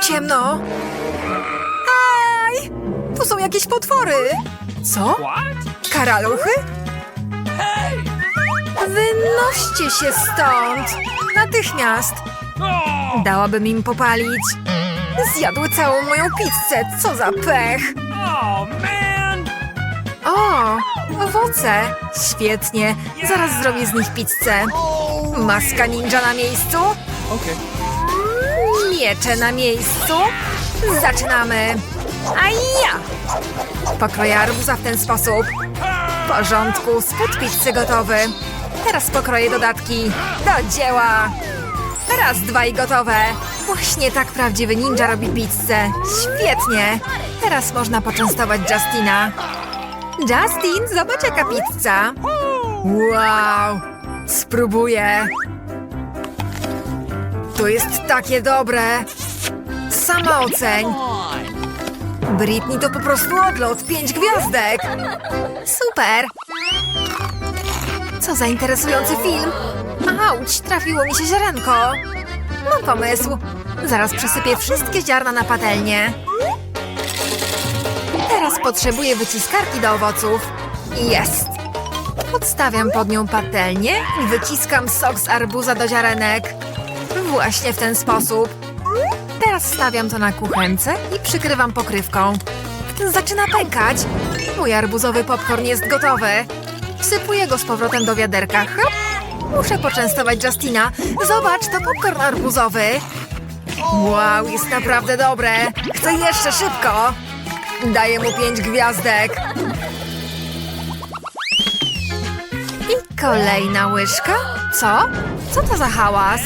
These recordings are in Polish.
ciemno. Aj! Tu są jakieś potwory. Co? Karaluchy? Wynoście się stąd! Natychmiast! Dałabym im popalić. Zjadły całą moją pizzę, co za pech! O, owoce! Świetnie, zaraz zrobię z nich pizzę. Maska ninja na miejscu? Okay. Miecze na miejscu? Zaczynamy! A ja! Pokroję arbuza w ten sposób. W porządku, spód pizzy gotowy. Teraz pokroję dodatki. Do dzieła! Raz, dwa i gotowe. Właśnie tak prawdziwy ninja robi pizzę. Świetnie! Teraz można poczęstować Justina. Justin, zobacz jaka pizza. Wow! Spróbuję. To jest takie dobre. Sama oceń. Britney to po prostu odlot. Pięć gwiazdek. Super. Co za interesujący film. Auć, trafiło mi się ziarenko. Mam pomysł. Zaraz przesypię wszystkie ziarna na patelnię. Teraz potrzebuję wyciskarki do owoców. Jest. Podstawiam pod nią patelnię i wyciskam sok z arbuza do ziarenek. Właśnie w ten sposób. Teraz stawiam to na kuchence i przykrywam pokrywką. Zaczyna pękać. Mój arbuzowy popcorn jest gotowy. Wsypuję go z powrotem do wiaderka. Hop. Muszę poczęstować Justina. Zobacz, to popcorn arbuzowy. Wow, jest naprawdę dobre. Chcę jeszcze szybko. Daję mu pięć gwiazdek. I kolejna łyżka. Co? Co to za hałas?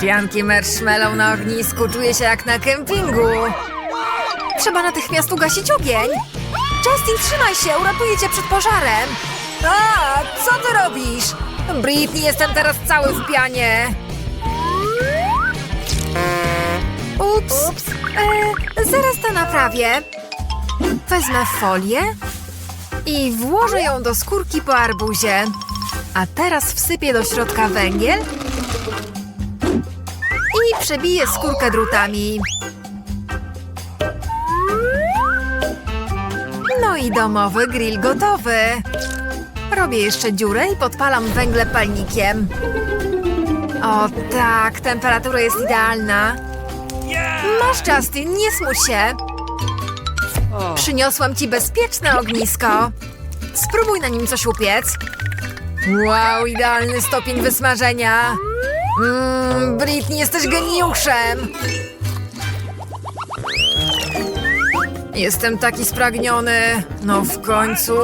Pianki marshmallow na ognisku czuje się jak na kempingu. Trzeba natychmiast ugasić ogień. Justin, trzymaj się, uratuję cię przed pożarem. A, co ty robisz? Britney, jestem teraz cały w pianie. Ups. E, zaraz to naprawię. Wezmę folię i włożę ją do skórki po arbuzie. A teraz wsypię do środka węgiel przebiję skórkę drutami. No i domowy grill gotowy. Robię jeszcze dziurę i podpalam węgle palnikiem. O tak, temperatura jest idealna. Masz, Justin, nie smuć się. Przyniosłam ci bezpieczne ognisko. Spróbuj na nim coś upiec. Wow, idealny stopień wysmażenia. Mmm, Britney, jesteś geniuszem. Jestem taki spragniony. No w końcu.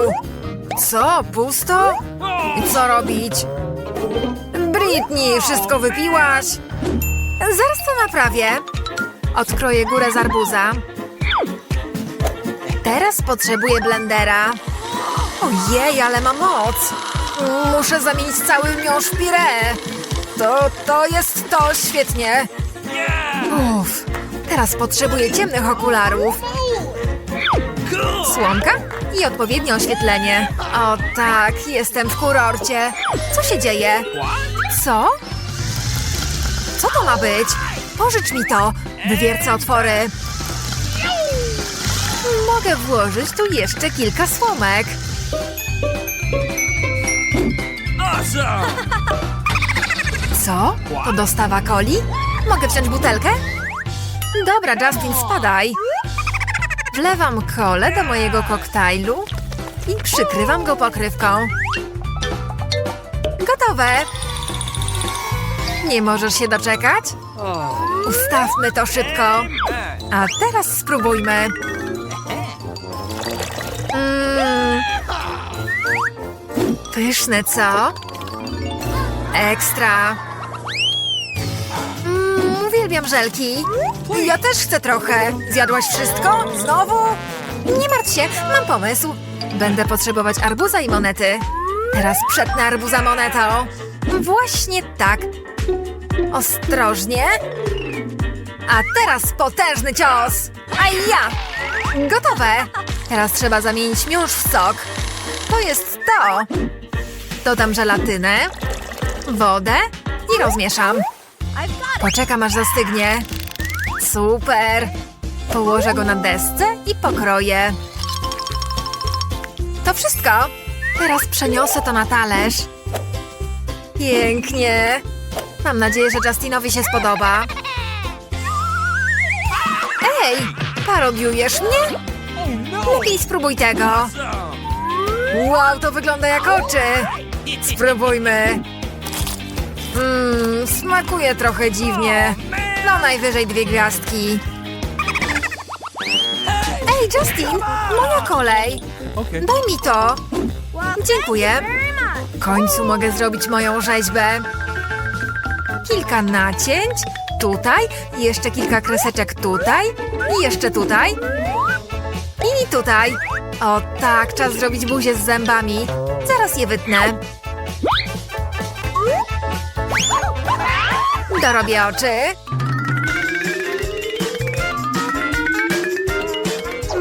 Co, pusto? I co robić? Britney, wszystko wypiłaś? Zaraz to naprawię. Odkroję górę z arbuza. Teraz potrzebuję blendera. Ojej, ale ma moc. Muszę zamienić cały miąższ w pire. To, to jest to, świetnie. Uff, teraz potrzebuję ciemnych okularów. Słomka i odpowiednie oświetlenie. O tak, jestem w kurorcie. Co się dzieje? Co? Co to ma być? Pożycz mi to. Wywiercę otwory. Mogę włożyć tu jeszcze kilka słomek. Awesome! Co? To dostawa coli? Mogę wziąć butelkę? Dobra, Justin, spadaj. Wlewam kolę do mojego koktajlu i przykrywam go pokrywką. Gotowe. Nie możesz się doczekać? Ustawmy to szybko. A teraz spróbujmy. Mmm. Pyszne, co? Ekstra. Uwielbiam żelki. Ja też chcę trochę. Zjadłaś wszystko? Znowu? Nie martw się, mam pomysł. Będę potrzebować arbuza i monety. Teraz przetnę arbuza monetą. Właśnie tak. Ostrożnie. A teraz potężny cios. A ja! Gotowe. Teraz trzeba zamienić miąższ w sok. To jest to. Dodam żelatynę, wodę i rozmieszam. Poczekam aż zastygnie. Super! Położę go na desce i pokroję. To wszystko. Teraz przeniosę to na talerz. Pięknie. Mam nadzieję, że Justinowi się spodoba. Ej, parodiujesz mnie? Lepiej spróbuj tego. Wow, to wygląda jak oczy. Spróbujmy. Mmm, smakuje trochę dziwnie. No najwyżej dwie gwiazdki. Ej, Justin, moja kolej. Daj mi to. Dziękuję. W końcu mogę zrobić moją rzeźbę. Kilka nacięć. Tutaj. Jeszcze kilka kreseczek tutaj. I jeszcze tutaj. I tutaj. O tak, czas zrobić buzię z zębami. Zaraz je wytnę. Dorobię oczy.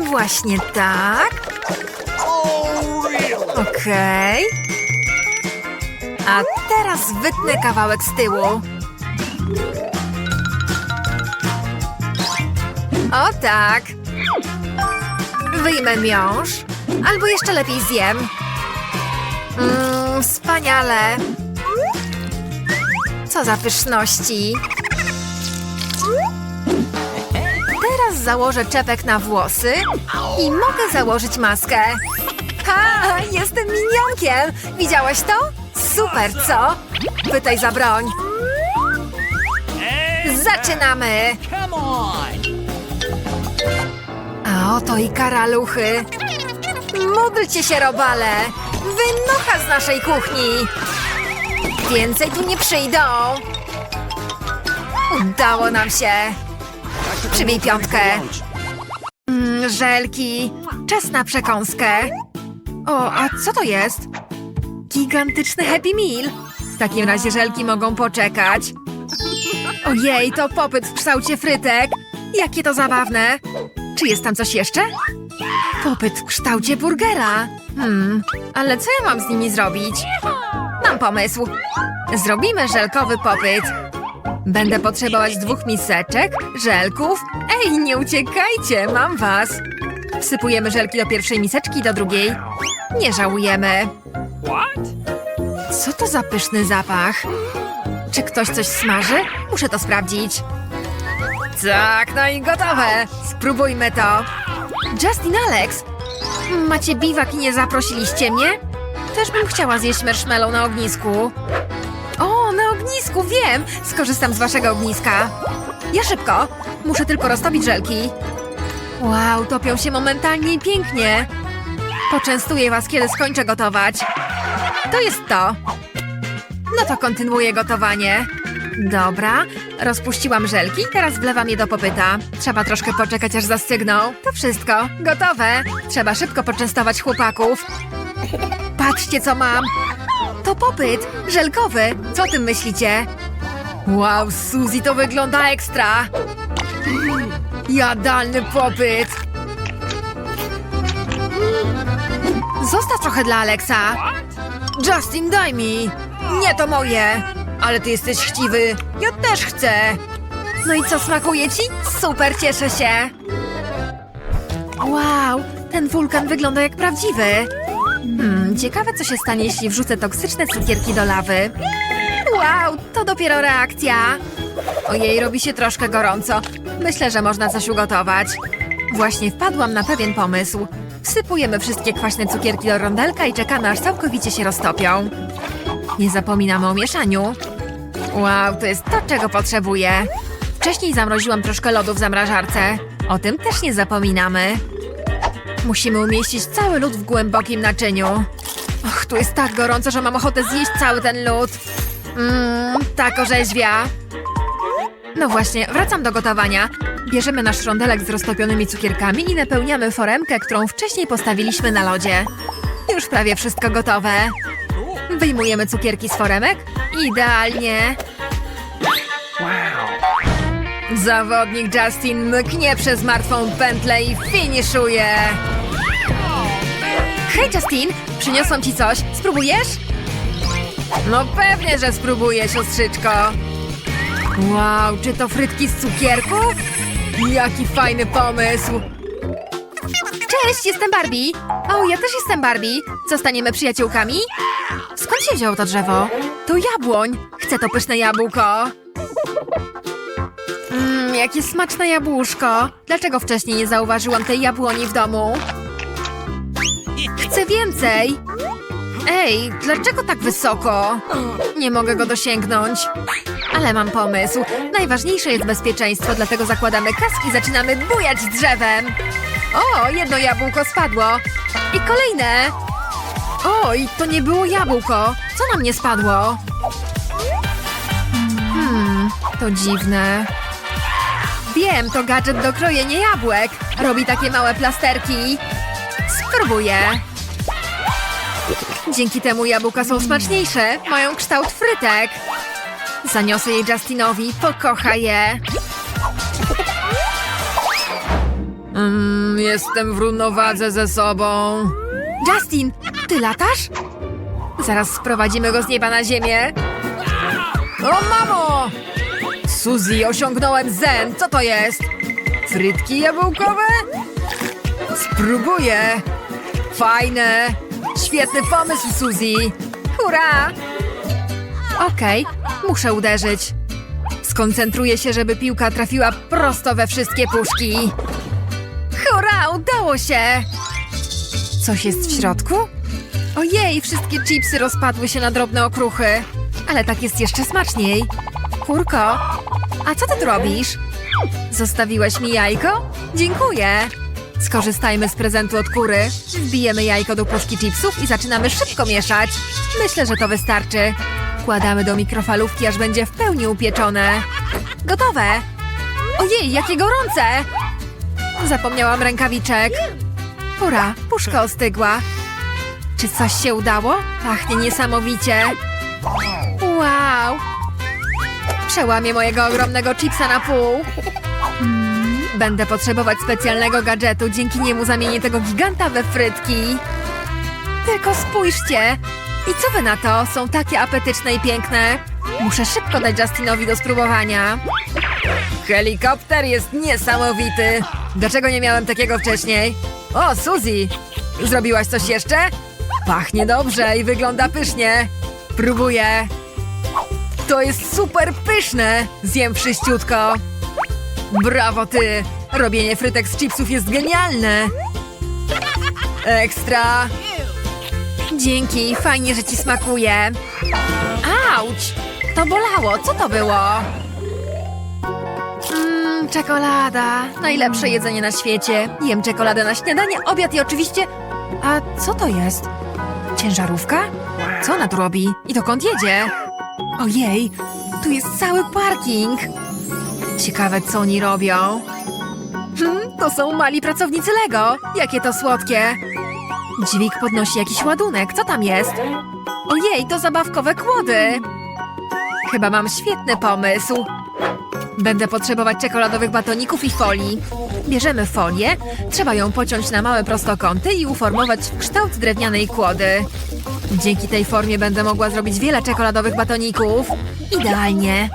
Właśnie tak. Okej. A teraz wytnę kawałek z tyłu. O tak. Wyjmę miąższ. Albo jeszcze lepiej zjem. Mmm, wspaniale. Co za pyszności. Teraz założę czepek na włosy i mogę założyć maskę. Ha, jestem minionkiem. Widziałaś to? Super, co? Pytaj za broń. Zaczynamy. A oto i karaluchy. Módlcie się, robale. Wynocha z naszej kuchni. Więcej tu nie przyjdą. Udało nam się. Przybij piątkę. Mm, żelki. Czas na przekąskę. O, a co to jest? Gigantyczny Happy Meal. W takim razie żelki mogą poczekać. Ojej, to popyt w kształcie frytek. Jakie to zabawne. Czy jest tam coś jeszcze? Popyt w kształcie burgera. Hmm, ale co ja mam z nimi zrobić? Mam pomysł. Zrobimy żelkowy popyt. Będę potrzebować dwóch miseczek, żelków. Ej, nie uciekajcie, mam was. Wsypujemy żelki do pierwszej miseczki do drugiej. Nie żałujemy. Co to za pyszny zapach? Czy ktoś coś smaży? Muszę to sprawdzić. Tak, no i gotowe. Spróbujmy to. Justin Alex, macie biwak i nie zaprosiliście mnie? Też bym chciała zjeść marshmallow na ognisku. O, na ognisku, wiem! Skorzystam z waszego ogniska. Ja szybko. Muszę tylko roztopić żelki. Wow, topią się momentalnie i pięknie. Poczęstuję was, kiedy skończę gotować. To jest to. No to kontynuuję gotowanie. Dobra, rozpuściłam żelki, teraz wlewam je do popyta. Trzeba troszkę poczekać, aż zastygną. To wszystko, gotowe. Trzeba szybko poczęstować chłopaków. Patrzcie, co mam. To popyt, żelkowy. Co o tym myślicie? Wow, Suzy, to wygląda ekstra. Jadalny popyt. Zostaw trochę dla Alexa. Justin, daj mi! Nie to moje! Ale ty jesteś chciwy! Ja też chcę! No i co, smakuje ci? Super, cieszę się! Wow, ten wulkan wygląda jak prawdziwy! Hmm, ciekawe co się stanie, jeśli wrzucę toksyczne cukierki do lawy. Wow, to dopiero reakcja! Ojej, robi się troszkę gorąco. Myślę, że można coś ugotować. Właśnie wpadłam na pewien pomysł. Wsypujemy wszystkie kwaśne cukierki do rondelka i czekamy, aż całkowicie się roztopią. Nie zapominamy o mieszaniu. Wow, to jest to, czego potrzebuję. Wcześniej zamroziłam troszkę lodu w zamrażarce. O tym też nie zapominamy. Musimy umieścić cały lód w głębokim naczyniu. Och, tu jest tak gorąco, że mam ochotę zjeść cały ten lód. Mmm, tak orzeźwia. No właśnie, wracam do gotowania. Bierzemy nasz rondelek z roztopionymi cukierkami i napełniamy foremkę, którą wcześniej postawiliśmy na lodzie. Już prawie wszystko gotowe. Wyjmujemy cukierki z foremek. Idealnie. Zawodnik Justin mknie przez martwą pętlę i finiszuje. Hej Justin, przyniosłam ci coś. Spróbujesz? No pewnie, że spróbuję, siostrzyczko. Wow, czy to frytki z cukierków? Jaki fajny pomysł! Cześć, jestem Barbie. O, ja też jestem Barbie. Zostaniemy przyjaciółkami? Skąd się wzięło to drzewo? To jabłoń. Chcę to pyszne jabłko. Mmm, jakie smaczne jabłuszko. Dlaczego wcześniej nie zauważyłam tej jabłoni w domu? Chcę więcej. Ej, dlaczego tak wysoko? Nie mogę go dosięgnąć. Ale mam pomysł. Najważniejsze jest bezpieczeństwo, dlatego zakładamy kaski i zaczynamy bujać drzewem. O, jedno jabłko spadło. I kolejne. Oj, to nie było jabłko. Co na mnie spadło? Hmm, to dziwne. Wiem, to gadżet do krojenia jabłek. Robi takie małe plasterki. Spróbuję. Dzięki temu jabłka są smaczniejsze. Mają kształt frytek. Zaniosę je Justinowi, pokocha je. Mm, jestem w równowadze ze sobą. Justin, ty latasz? Zaraz sprowadzimy go z nieba na ziemię. O mamo! Suzy, osiągnąłem zen. Co to jest? Frytki jabłkowe? Spróbuję. Fajne. Świetny pomysł, Suzy. Hurra! Okej, muszę uderzyć. Skoncentruję się, żeby piłka trafiła prosto we wszystkie puszki. Hurra, udało się! Coś jest w środku? Ojej, wszystkie chipsy rozpadły się na drobne okruchy. Ale tak jest jeszcze smaczniej. Kurko, a co ty tu robisz? Zostawiłeś mi jajko? Dziękuję. Skorzystajmy z prezentu od kury. Wbijemy jajko do puszki chipsów i zaczynamy szybko mieszać. Myślę, że to wystarczy. Wkładamy do mikrofalówki, aż będzie w pełni upieczone. Gotowe! Ojej, jakie gorące! Zapomniałam rękawiczek. Pora, puszka ostygła. Czy coś się udało? Pachnie niesamowicie. Wow! Przełamię mojego ogromnego chipsa na pół. Będę potrzebować specjalnego gadżetu. Dzięki niemu zamienię tego giganta we frytki. Tylko spójrzcie! I co wy na to? Są takie apetyczne i piękne. Muszę szybko dać Justinowi do spróbowania. Helikopter jest niesamowity. Dlaczego nie miałem takiego wcześniej? O, Suzy! Zrobiłaś coś jeszcze? Pachnie dobrze i wygląda pysznie. Próbuję. To jest super pyszne! Zjem wszyściutko. Brawo ty! Robienie frytek z chipsów jest genialne! Ekstra! Dzięki, fajnie, że ci smakuje. Auć! To bolało, co to było? Mmm, czekolada. Najlepsze jedzenie na świecie. Jem czekoladę na śniadanie, obiad i oczywiście... A co to jest? Ciężarówka? Co ona tu robi? I dokąd jedzie? Ojej, tu jest cały parking. Ciekawe, co oni robią. Hmm, to są mali pracownicy Lego. Jakie to słodkie. Dźwig podnosi jakiś ładunek. Co tam jest? Ojej, to zabawkowe kłody. Chyba mam świetny pomysł. Będę potrzebować czekoladowych batoników i folii. Bierzemy folię, trzeba ją pociąć na małe prostokąty i uformować w kształt drewnianej kłody. Dzięki tej formie będę mogła zrobić wiele czekoladowych batoników. Idealnie.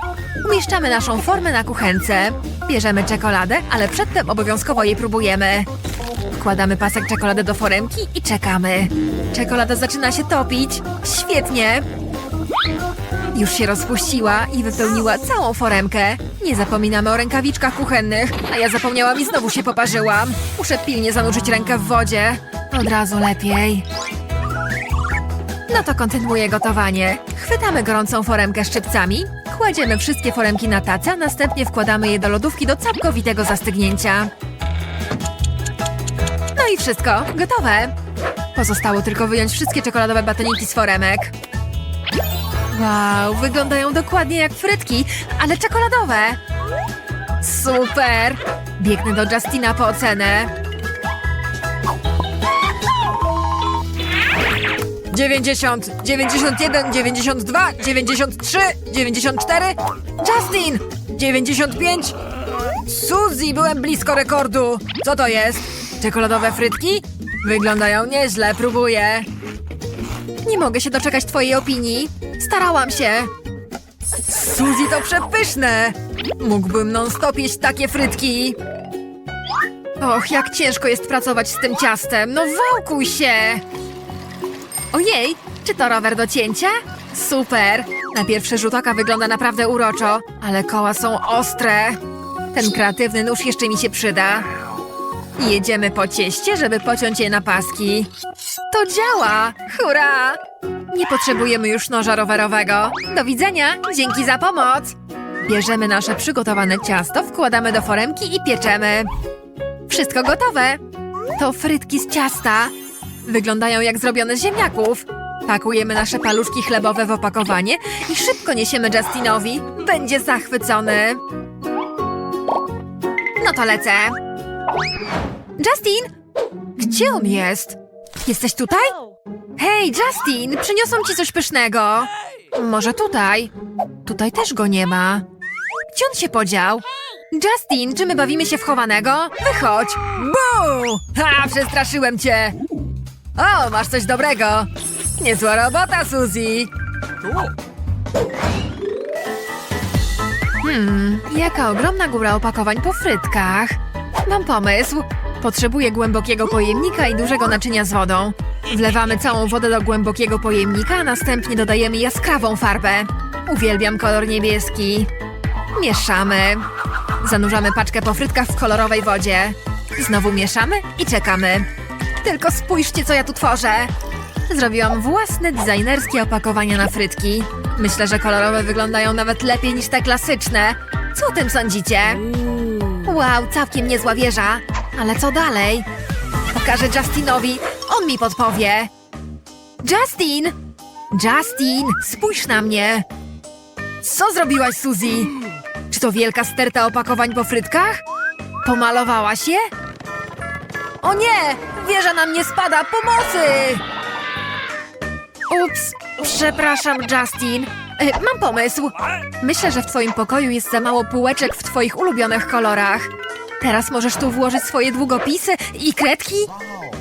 Umieszczamy naszą formę na kuchence. Bierzemy czekoladę, ale przedtem obowiązkowo jej próbujemy. Wkładamy pasek czekolady do foremki i czekamy. Czekolada zaczyna się topić. Świetnie! Już się rozpuściła i wypełniła całą foremkę. Nie zapominamy o rękawiczkach kuchennych, a ja zapomniałam i znowu się poparzyłam. Muszę pilnie zanurzyć rękę w wodzie. Od razu lepiej. No to kontynuuję gotowanie. Chwytamy gorącą foremkę szczypcami, kładziemy wszystkie foremki na tacę, a następnie wkładamy je do lodówki do całkowitego zastygnięcia. No i wszystko, gotowe. Pozostało tylko wyjąć wszystkie czekoladowe batoniki z foremek. Wow, wyglądają dokładnie jak frytki, ale czekoladowe. Super! Biegnę do Justina po ocenę. 90, 91, 92, 93, 94. Justin! 95. Suzy, byłem blisko rekordu. Co to jest? Czekoladowe frytki? Wyglądają nieźle, próbuję. Nie mogę się doczekać twojej opinii. Starałam się. Suzy, to przepyszne. Mógłbym non-stop jeść takie frytki. Och, jak ciężko jest pracować z tym ciastem. No wałkuj się! Ojej, czy to rower do cięcia? Super! Na pierwszy rzut oka wygląda naprawdę uroczo, ale koła są ostre. Ten kreatywny nóż jeszcze mi się przyda. Jedziemy po cieście, żeby pociąć je na paski. To działa! Hurra! Nie potrzebujemy już noża rowerowego. Do widzenia! Dzięki za pomoc! Bierzemy nasze przygotowane ciasto, wkładamy do foremki i pieczemy. Wszystko gotowe! To frytki z ciasta. Wyglądają jak zrobione z ziemniaków. Pakujemy nasze paluszki chlebowe w opakowanie i szybko niesiemy Justinowi. Będzie zachwycony. No to lecę. Justin! Gdzie on jest? Jesteś tutaj? Hej, Justin! Przyniosą ci coś pysznego. Może tutaj? Tutaj też go nie ma. Gdzie on się podział? Justin, czy my bawimy się w chowanego? Wychodź! Bu! Ha, przestraszyłem cię! O, masz coś dobrego! Niezła robota, Suzy! Hmm, jaka ogromna góra opakowań po frytkach. Mam pomysł. Potrzebuję głębokiego pojemnika i dużego naczynia z wodą. Wlewamy całą wodę do głębokiego pojemnika, a następnie dodajemy jaskrawą farbę. Uwielbiam kolor niebieski. Mieszamy. Zanurzamy paczkę po frytkach w kolorowej wodzie. Znowu mieszamy i czekamy. Tylko spójrzcie, co ja tu tworzę. Zrobiłam własne designerskie opakowania na frytki. Myślę, że kolorowe wyglądają nawet lepiej niż te klasyczne. Co o tym sądzicie? Wow, całkiem niezła wieża. Ale co dalej? Pokażę Justinowi. On mi podpowie. Justin! Justin, spójrz na mnie. Co zrobiłaś, Suzy? Czy to wielka sterta opakowań po frytkach? Pomalowałaś je? O nie! Wieża na mnie spada! Pomocy! Ups, przepraszam, Justin. E, Mam pomysł. Myślę, że w twoim pokoju jest za mało półeczek w twoich ulubionych kolorach. Teraz możesz tu włożyć swoje długopisy i kredki?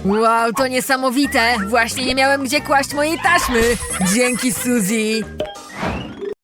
Wow, to niesamowite! Właśnie nie miałem gdzie kłaść mojej taśmy! Dzięki, Suzy!